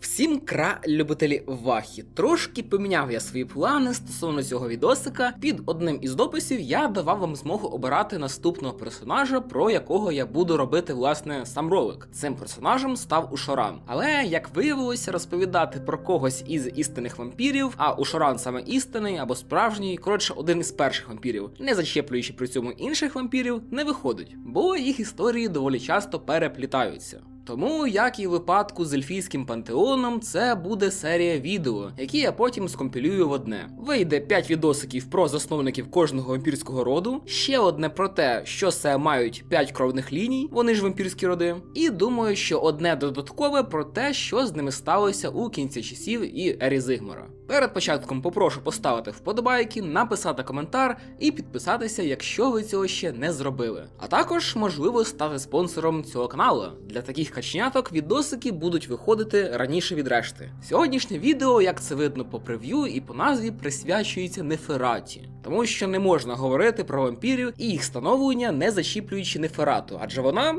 Всім кра любителі вахі. Трошки поміняв я свої плани стосовно цього відосика. Під одним із дописів я давав вам змогу обирати наступного персонажа, про якого я буду робити власне сам ролик. Цим персонажем став Ушоран. Але як виявилося, розповідати про когось із істинних вампірів, а Ушоран саме істинний або справжній, коротше, один із перших вампірів, не зачеплюючи при цьому інших вампірів, не виходить, бо їх історії доволі часто переплітаються. Тому, як і в випадку з ельфійським пантеоном, це буде серія відео, які я потім скомпілюю в одне. Вийде 5 відосиків про засновників кожного вампірського роду, ще одне про те, що це мають 5 кровних ліній, вони ж вампірські роди. І думаю, що одне додаткове про те, що з ними сталося у кінці часів і ері Зигмара. Перед початком попрошу поставити вподобайки, написати коментар і підписатися, якщо ви цього ще не зробили. А також можливо стати спонсором цього каналу. Для таких качняток відосики будуть виходити раніше від решти. Сьогоднішнє відео, як це видно по прев'ю і по назві, присвячується Нефераті, тому що не можна говорити про вампірів і їх становлення, не зачіплюючи Неферату, адже вона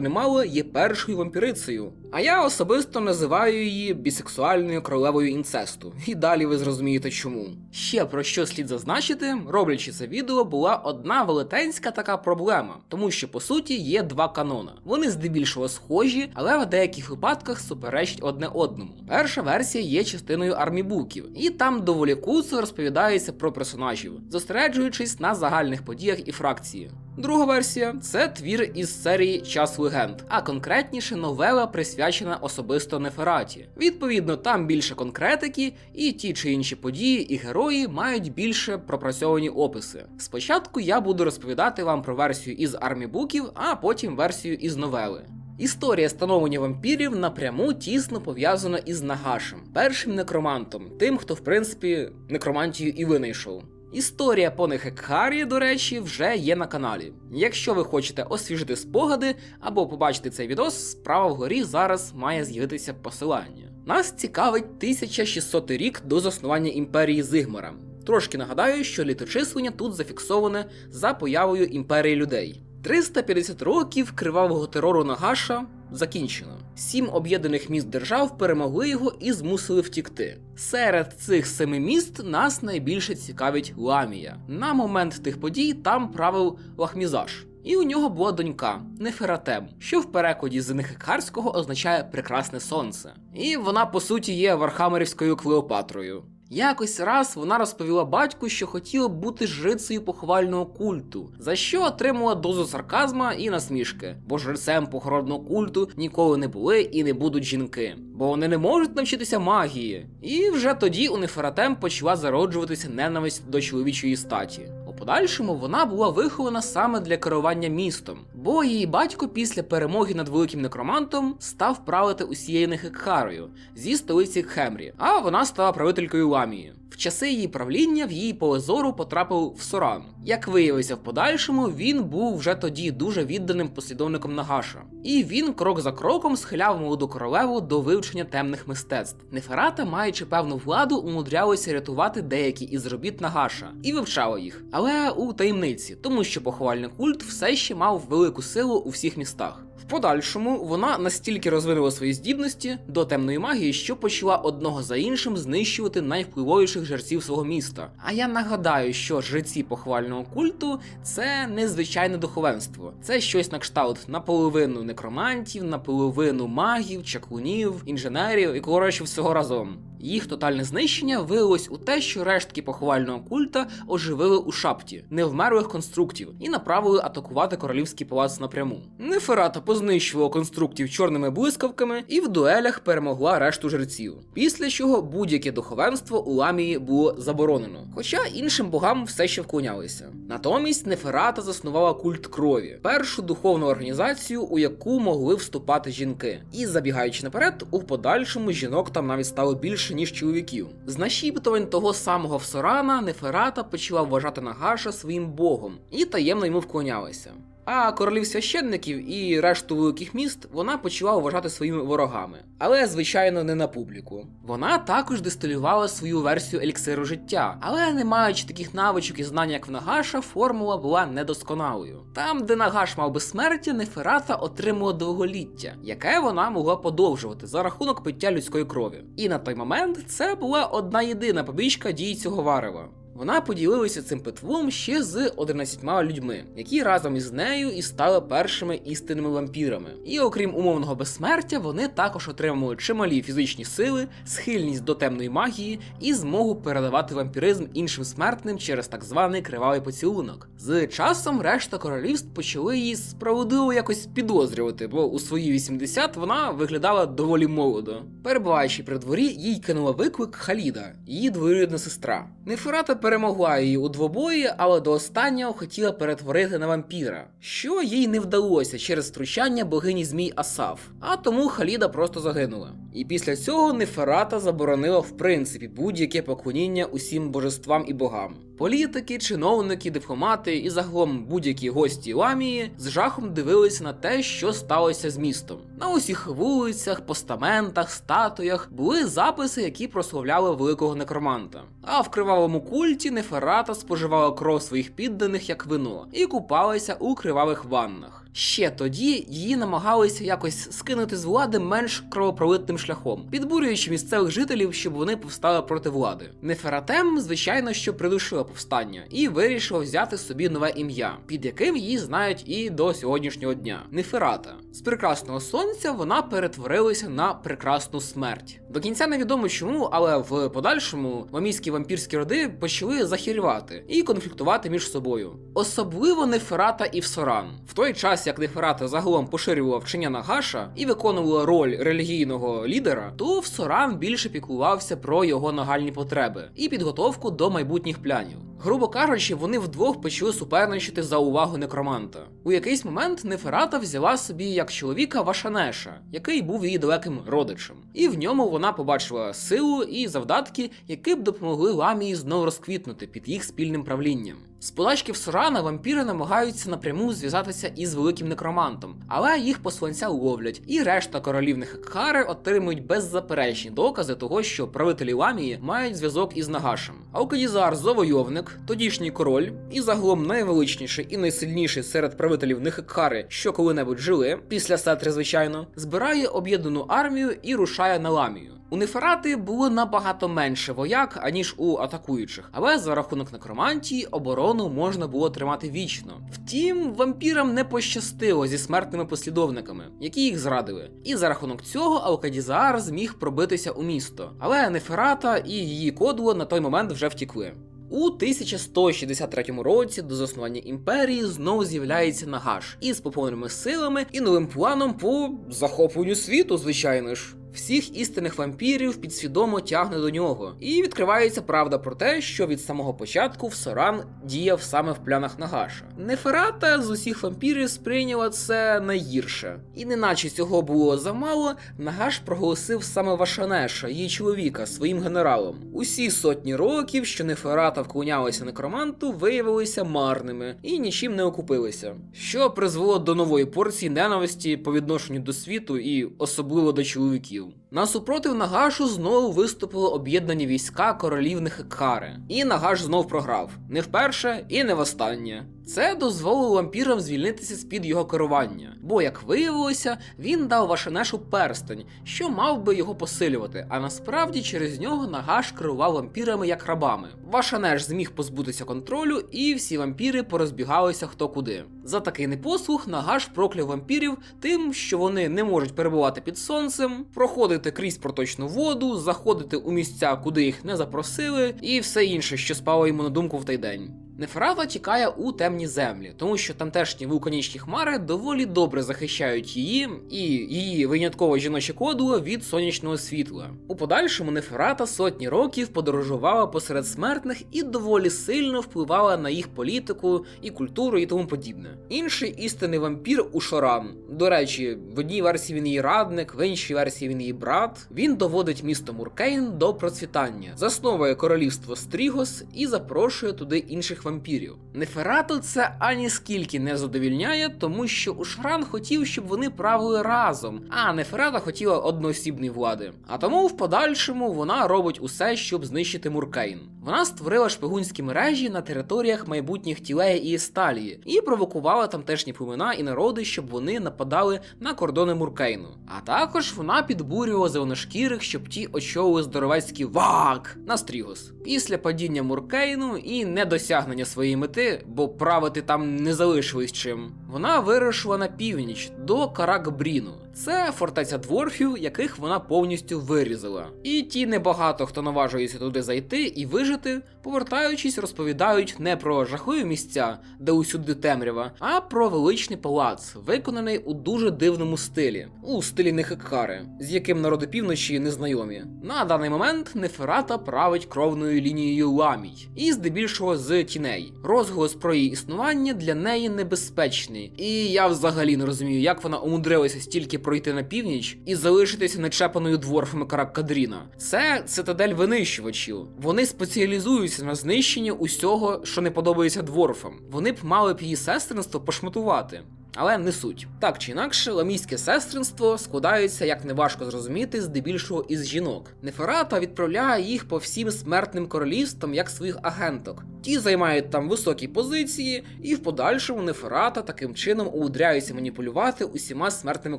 не мало є першою вампірицею. А я особисто називаю її бісексуальною королевою інцесту. І далі ви зрозумієте чому. Ще про що слід зазначити, роблячи це відео, була одна велетенська така проблема, тому що по суті є два канона. Вони здебільшого схожі, але в деяких випадках суперечать одне одному. Перша версія є частиною армібуків, і там доволі куцо розповідається про персонажів, зосереджуючись на загальних подіях і фракції. Друга версія це твір із серії Час легенд, а конкретніше новела присвячена особисто Нефераті. Відповідно, там більше конкретики, і ті чи інші події і герої мають більше пропрацьовані описи. Спочатку я буду розповідати вам про версію із армібуків, а потім версію із новели. Історія становлення вампірів напряму тісно пов'язана із Нагашем, першим некромантом, тим, хто в принципі некромантію і винайшов. Історія по Нехекхарі, до речі, вже є на каналі. Якщо ви хочете освіжити спогади або побачити цей відос, справа вгорі зараз має з'явитися посилання. Нас цікавить 1600 рік до заснування імперії Зигмара. Трошки нагадаю, що літочислення тут зафіксоване за появою імперії людей. 350 років кривавого терору Нагаша закінчено. Сім об'єднаних міст держав перемогли його і змусили втікти. Серед цих семи міст нас найбільше цікавить Ламія. На момент тих подій там правив Лахмізаш. І у нього була донька Нефератем, що в перекладі з Нехекарського означає прекрасне сонце. І вона, по суті, є Вархамерівською Клеопатрою. Якось раз вона розповіла батьку, що хотіла бути жрицею похвального культу, за що отримала дозу сарказма і насмішки, бо жрецем похоронного культу ніколи не були і не будуть жінки, бо вони не можуть навчитися магії. І вже тоді у Нефератем почала зароджуватися ненависть до чоловічої статі. Подальшому вона була вихована саме для керування містом, бо її батько після перемоги над великим некромантом став правити усією Нехекхарою зі столиці Хемрі, а вона стала правителькою Ламії. В часи її правління в її поле зору потрапив в Соран. Як виявилося в подальшому, він був вже тоді дуже відданим послідовником Нагаша, і він крок за кроком схиляв молоду королеву до вивчення темних мистецтв. Неферата, маючи певну владу, умудрялася рятувати деякі із робіт Нагаша і вивчала їх, але у таємниці, тому що поховальний культ все ще мав велику силу у всіх містах. В подальшому вона настільки розвинула свої здібності до темної магії, що почала одного за іншим знищувати найвпливовіших жерців свого міста. А я нагадаю, що жреці похвального культу це незвичайне духовенство, це щось на кшталт наполовину некромантів, наполовину магів, чаклунів, інженерів і коротше всього разом. Їх тотальне знищення вилилось у те, що рештки поховального культа оживили у шапті невмерлих конструктів і направили атакувати королівський палац напряму. Неферата познищувала конструктів чорними блискавками і в дуелях перемогла решту жреців. Після чого будь-яке духовенство у ламії було заборонено, хоча іншим богам все ще вклонялися. Натомість Неферата заснувала культ крові, першу духовну організацію, у яку могли вступати жінки. І забігаючи наперед, у подальшому жінок там навіть стало більше ніж чоловіків. З нашіптувань того самого Всорана Неферата почала вважати Нагаша своїм богом і таємно йому вклонялася. А королів священників і решту великих міст вона почала вважати своїми ворогами, але звичайно не на публіку. Вона також дистилювала свою версію еліксиру життя, але не маючи таких навичок і знань, як в Нагаша, формула була недосконалою. Там, де Нагаш мав безсмертя, Неферата отримала довголіття, яке вона могла подовжувати за рахунок пиття людської крові. І на той момент це була одна єдина побічка дій цього варева. Вона поділилася цим питвом ще з 11 людьми, які разом із нею і стали першими істинними вампірами. І окрім умовного безсмертя, вони також отримали чималі фізичні сили, схильність до темної магії і змогу передавати вампіризм іншим смертним через так званий кривавий поцілунок. З часом решта королівств почали її справедливо якось підозрювати, бо у свої 80 вона виглядала доволі молодо. Перебуваючи при дворі, їй кинула виклик Халіда, її двоюрідна сестра. Неферата перемогла її у двобої, але до останнього хотіла перетворити на вампіра, що їй не вдалося через втручання богині змій Асаф, а тому Халіда просто загинула. І після цього Неферата заборонила в принципі будь-яке поклоніння усім божествам і богам. Політики, чиновники, дипломати і загалом будь-які гості Ламії з жахом дивилися на те, що сталося з містом. На усіх вулицях, постаментах, статуях були записи, які прославляли великого некроманта. А в кривавому культі Неферата споживала кров своїх підданих як вино і купалася у кривавих ваннах. Ще тоді її намагалися якось скинути з влади менш кровопролитним шляхом, підбурюючи місцевих жителів, щоб вони повстали проти влади. Нефератем, звичайно, що придушила повстання і вирішила взяти собі нове ім'я, під яким її знають і до сьогоднішнього дня. Неферата. З прекрасного сонця вона перетворилася на прекрасну смерть. До кінця невідомо чому, але в подальшому вамійські вампірські роди почали захірювати і конфліктувати між собою. Особливо Неферата і Всоран. В той час, як Неферата загалом поширювала вчення Нагаша і виконувала роль релігійного лідера, то Всоран більше піклувався про його нагальні потреби і підготовку до майбутніх планів. Грубо кажучи, вони вдвох почали суперничати за увагу некроманта. У якийсь момент Неферата взяла собі як чоловіка Вашанеша, який був її далеким родичем, і в ньому вона побачила силу і завдатки, які б допомогли ламії знову розквітнути під їх спільним правлінням. З подачків Сорана вампіри намагаються напряму зв'язатися із великим некромантом, але їх посланця ловлять, і решта королівних Хекхари отримують беззаперечні докази того, що правителі ламії мають зв'язок із Нагашем. Аукадізар завойовник, тодішній король, і загалом найвеличніший і найсильніший серед правителів Нехекхари, що коли-небудь жили, після сетри, звичайно, збирає об'єднану армію і рушає на ламію. У Неферати було набагато менше вояк, аніж у атакуючих, але за рахунок некромантії оборону можна було тримати вічно. Втім, вампірам не пощастило зі смертними послідовниками, які їх зрадили. І за рахунок цього Алкадізар зміг пробитися у місто. Але Неферата і її кодло на той момент вже втікли. У 1163 році до заснування імперії знову з'являється Нагаш із поповненими силами і новим планом по захопленню світу, звичайно ж. Всіх істинних вампірів підсвідомо тягне до нього, і відкривається правда про те, що від самого початку Всоран діяв саме в планах Нагаша. Неферата з усіх вампірів сприйняла це найгірше, і неначе цього було замало, Нагаш проголосив саме Вашанеша, її чоловіка, своїм генералом. Усі сотні років, що Неферата вклонялася некроманту, виявилися марними і нічим не окупилися, що призвело до нової порції ненависті по відношенню до світу і особливо до чоловіків. Brasil. Насупротив Нагашу знову виступили об'єднані війська королівних Екхари. І Нагаш знов програв не вперше і не востаннє. Це дозволило вампірам звільнитися з-під його керування, бо, як виявилося, він дав Вашанешу перстень, що мав би його посилювати, а насправді через нього Нагаш керував вампірами як рабами. Вашанеш зміг позбутися контролю, і всі вампіри порозбігалися хто куди. За такий непослух Нагаш прокляв вампірів тим, що вони не можуть перебувати під сонцем, проходити крізь проточну воду, заходити у місця, куди їх не запросили, і все інше, що спало йому на думку в той день. Неферата тікає у темні землі, тому що тамтешні вулканічні хмари доволі добре захищають її і її винятково жіноче кодло від сонячного світла. У подальшому Неферата сотні років подорожувала посеред смертних і доволі сильно впливала на їх політику і культуру і тому подібне. Інший істинний вампір Ушоран. До речі, в одній версії він її радник, в іншій версії він її брат. Він доводить місто Муркейн до процвітання, засновує королівство Стрігос і запрошує туди інших вампірів. Неферату це ані скільки не задовільняє, тому що Ушран хотів, щоб вони правили разом, а Неферата хотіла одноосібної влади. А тому в подальшому вона робить усе, щоб знищити Муркейн. Вона створила шпигунські мережі на територіях майбутніх Тілеї і Есталії і провокувала тамтешні племена і народи, щоб вони нападали на кордони Муркейну. А також вона підбурювала зеленошкірих, щоб ті очолили здоровецький вак на Стрігос. Після падіння Муркейну і недосягнення своєї мети, бо правити там не залишилось чим, вона вирушила на північ до Каракбріну. Це фортеця дворфів, яких вона повністю вирізала. І ті небагато хто наважується туди зайти і вижити, повертаючись, розповідають не про жахливі місця, де усюди темрява, а про величний палац, виконаний у дуже дивному стилі, у стилі Нехекари, з яким народи півночі не знайомі. На даний момент Неферата править кровною лінією ламій, і здебільшого з тіней. Розголос про її існування для неї небезпечний. І я взагалі не розумію, як вона умудрилася стільки пройти на північ і залишитися нечепаною дворфами Караккадріна. Це цитадель винищувачів. Вони спеціалізуються на знищенні усього, що не подобається дворфам. Вони б мали б її сестринство пошматувати. Але не суть. Так чи інакше, ламійське сестринство складається, як неважко зрозуміти, здебільшого із жінок. Неферата відправляє їх по всім смертним королівствам як своїх агенток. Ті займають там високі позиції, і в подальшому Неферата таким чином умудряється маніпулювати усіма смертними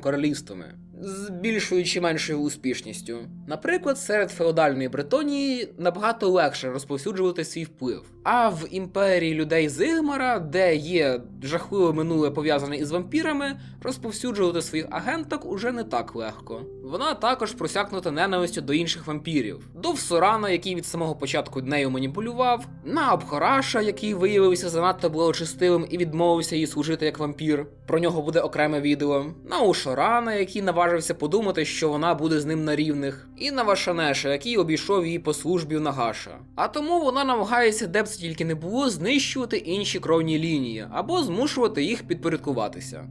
королівствами з більшою чи меншою успішністю. Наприклад, серед феодальної Бретонії набагато легше розповсюджувати свій вплив. А в імперії людей Зигмара, де є жахливе минуле пов'язане із вампірами, розповсюджувати своїх агенток уже не так легко. Вона також просякнута ненавистю до інших вампірів, до Всорана, який від самого початку нею маніпулював, на Абхораша, який виявився занадто благочестивим і відмовився їй служити як вампір. Про нього буде окреме відео. На Ушорана, який наважився подумати, що вона буде з ним на рівних, і на Вашанеша, який обійшов її по службі в Нагаша. А тому вона намагається, де б це тільки не було, знищувати інші кровні лінії або змушувати їх підпорядкуватися.